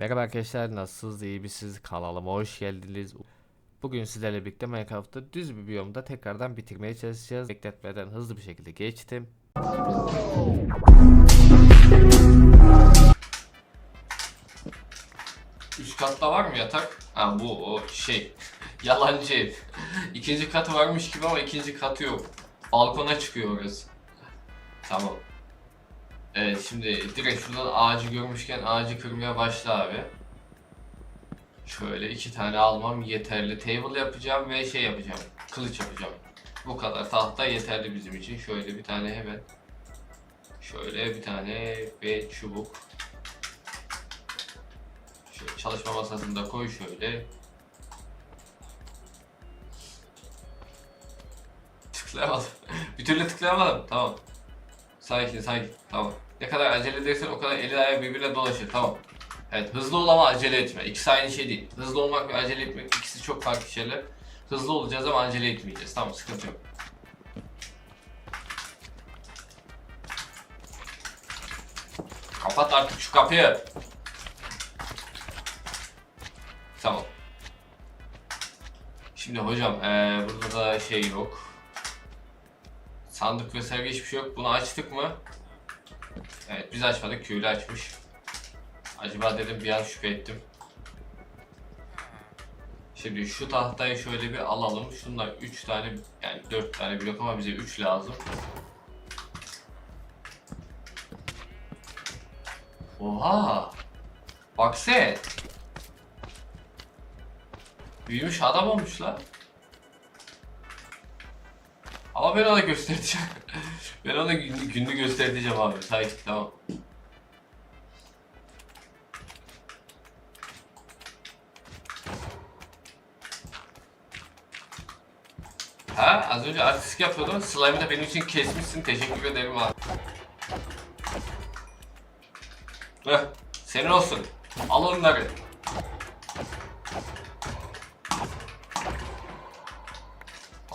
Merhaba arkadaşlar nasılsınız iyi misiniz kanalıma hoş geldiniz. Bugün sizlerle birlikte Minecraft'ta düz bir biyomda tekrardan bitirmeye çalışacağız. Bekletmeden hızlı bir şekilde geçtim. Üst katta var mı yatak? Ha bu o şey. Yalancı ev. İkinci katı varmış gibi ama ikinci katı yok. Balkona çıkıyor orası. Tamam. Evet şimdi direkt şuradan ağacı görmüşken ağacı kırmaya başla abi. Şöyle iki tane almam yeterli. Table yapacağım ve şey yapacağım. Kılıç yapacağım. Bu kadar tahta yeterli bizim için. Şöyle bir tane hemen. Şöyle bir tane ve çubuk. Şöyle çalışma masasını da koy şöyle. Tıklayamadım. bir türlü tıklayamadım. Tamam. Sakin sakin. Tamam. Ne kadar acele edersen o kadar eli ayağı birbirine dolaşır. Tamam. Evet hızlı ol ama acele etme. İkisi aynı şey değil. Hızlı olmak ve acele etmek ikisi çok farklı şeyler. Hızlı olacağız ama acele etmeyeceğiz. Tamam sıkıntı yok. Kapat artık şu kapıyı. Tamam. Şimdi hocam eee, burada da şey yok. Sandık vesaire hiçbir şey yok. Bunu açtık mı? Evet biz açmadık. Köylü açmış. Acaba dedim bir an şüphe ettim. Şimdi şu tahtayı şöyle bir alalım. Şunlar 3 tane yani 4 tane blok ama bize 3 lazım. Oha! Bak sen. Büyümüş adam olmuş lan. Ama ben ona göstereceğim. ben ona günlü, günlü göstereceğim abi. Sakin tamam. Ha az önce artistik yapıyordum. Slime'ı da benim için kesmişsin. Teşekkür ederim abi. Heh, senin olsun. Al onları.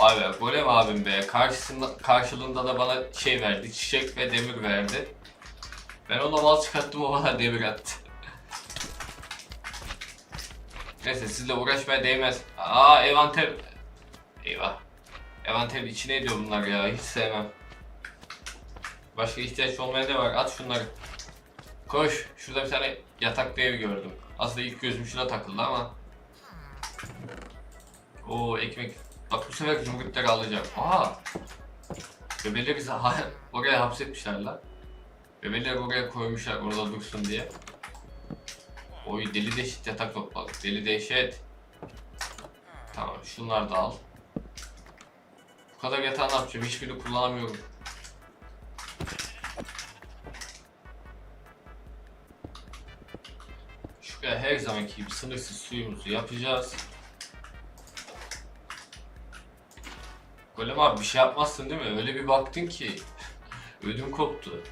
Abi golem abim be. Karşısında, karşılığında da bana şey verdi. Çiçek ve demir verdi. Ben ona mal çıkarttım o bana demir attı. Neyse sizle uğraşmaya değmez. Aa envanter. Eyvah. Envanterin içine ediyor bunlar ya. Hiç sevmem. Başka ihtiyaç olmaya ne var? At şunları. Koş. Şurada bir tane yataklı ev gördüm. Aslında ilk gözüm şuna takıldı ama. Oo ekmek. Bak bu sefer zümrütleri alacağım. Aa. Bebeleri ha- oraya hapsetmişler lan. Bebeleri oraya koymuşlar orada dursun diye. Oy deli deşit yatak topladık. Deli dehşet. Tamam şunları da al. Bu kadar yatağı ne yapacağım? Hiçbirini kullanamıyorum. Şuraya her zamanki gibi sınırsız suyumuzu yapacağız. Golem abi bir şey yapmazsın değil mi? Öyle bir baktın ki ödüm koptu.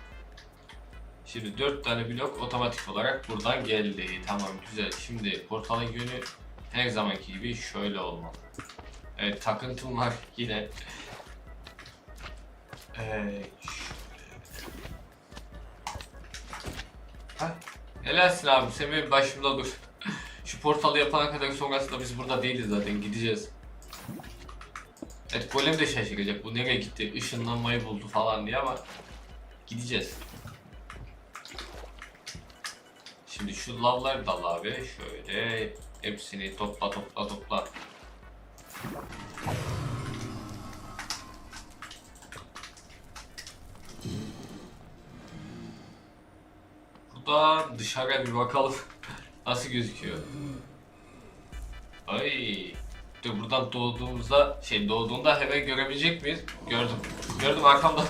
Şimdi 4 tane blok otomatik olarak buradan geldi. Tamam güzel. Şimdi portalın yönü her zamanki gibi şöyle olmalı. Evet takıntım var yine. Evet. Ha? Helalsin abi sen benim başımda dur. Şu portalı yapana kadar sonrasında biz burada değiliz zaten gideceğiz. Evet golem de şaşıracak bu nereye gitti ışınlanmayı buldu falan diye ama gideceğiz. Şimdi şu lavları dal abi şöyle hepsini topla topla topla. Burada dışarıya bir bakalım nasıl gözüküyor. Ay. Dur buradan doğduğumuzda şey doğduğunda hemen görebilecek miyiz? Gördüm. Gördüm arkamda.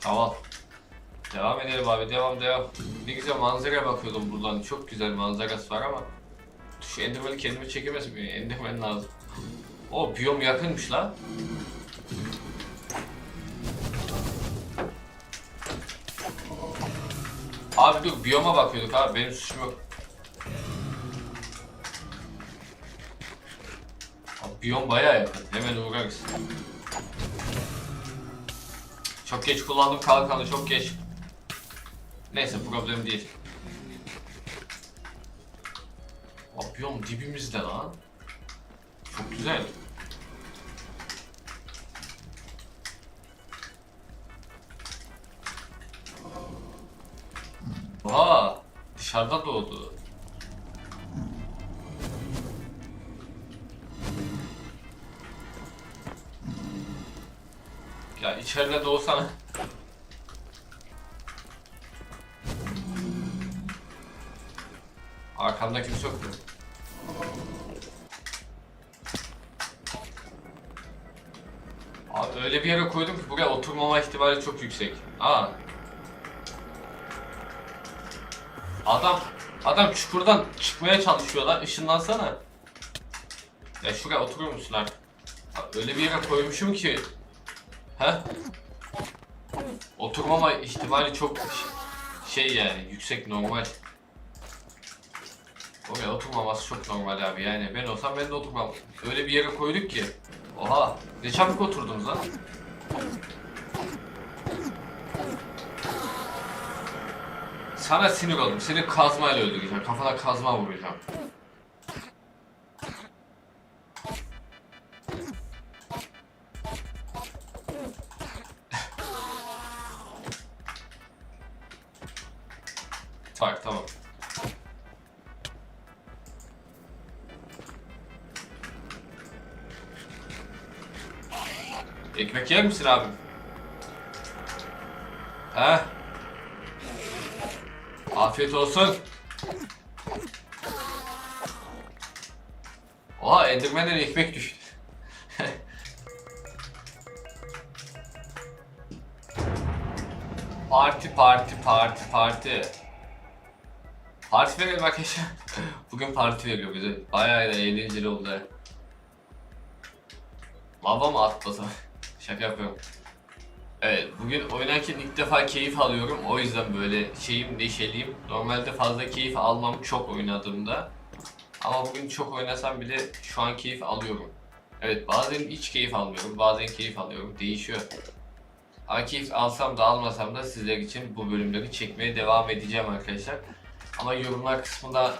Tamam. Devam edelim abi devam devam. Ne güzel manzaraya bakıyordum buradan. Çok güzel manzarası var ama şu Enderman'i kendime çekemez miyim? Enderman lazım. O biyom yakınmış lan. Abi dur biyoma bakıyorduk abi benim suçum yok. Abi, biyom bayağı yakın. Hemen uğrarız. Çok geç kullandım kalkanı çok geç. Neyse problem değil. Abiyom dibimizde lan. Çok güzel. Aa, dışarıda doğdu. Ya içeride doğsana. Arkamda kimse yok mu? Abi öyle bir yere koydum ki buraya oturmama ihtimali çok yüksek. Aa. Adam adam çukurdan çıkmaya çalışıyor lan. Işınlansana. Ya şuraya oturur musun artık? Abi Öyle bir yere koymuşum ki. He? Oturmama ihtimali çok şey yani yüksek normal. Oraya oturmaması çok normal abi yani ben olsam ben de oturmam. Öyle bir yere koyduk ki. Oha ne çabuk oturdunuz lan. Sana sinir oldum. Seni kazmayla öldüreceğim. Kafana kazma vuracağım. Tak tamam. Ekmek yer misin abi? He? Afiyet olsun. Oha Enderman'den ekmek düştü. parti parti parti parti. Parti verelim arkadaşlar. Bugün parti veriyor bize. Bayağı da eğlenceli oldu. Lava mı atlasam? Şaka yapıyorum. Evet, bugün oynarken ilk defa keyif alıyorum. O yüzden böyle şeyim, neşeliyim. Normalde fazla keyif almam çok oynadığımda. Ama bugün çok oynasam bile şu an keyif alıyorum. Evet, bazen hiç keyif almıyorum, bazen keyif alıyorum. Değişiyor. Ama keyif alsam da almasam da sizler için bu bölümleri çekmeye devam edeceğim arkadaşlar. Ama yorumlar kısmında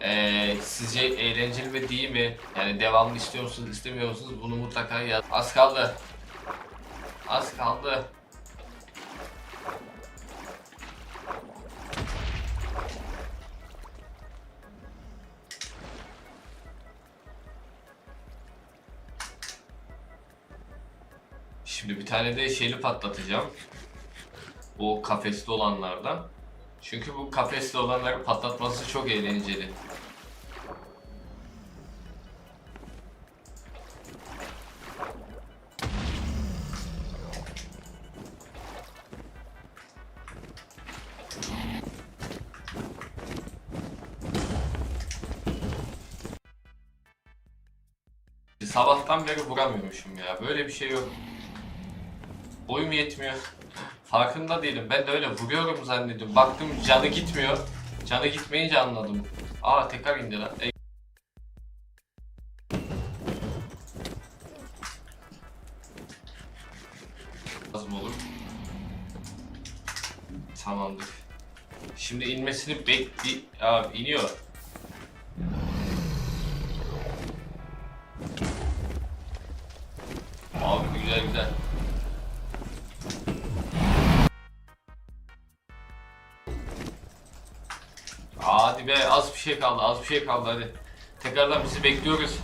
eee, sizce eğlenceli mi değil mi? Yani devamlı istiyor musunuz, istemiyor musunuz? Bunu mutlaka yaz. Az kaldı. Az kaldı. Şimdi bir tane de şeyli patlatacağım. Bu kafesli olanlardan. Çünkü bu kafesli olanları patlatması çok eğlenceli. Sabahtan beri vuramıyormuşum ya. Böyle bir şey yok. Boyum yetmiyor. Farkında değilim. Ben de öyle vuruyorum zannediyorum. Baktım canı gitmiyor. Canı gitmeyince anladım. Aa tekrar indi lan. E- Lazım olur. Tamamdır. Şimdi inmesini bekli... Aa iniyor. Hadi be az bir şey kaldı az bir şey kaldı hadi. Tekrardan bizi bekliyoruz.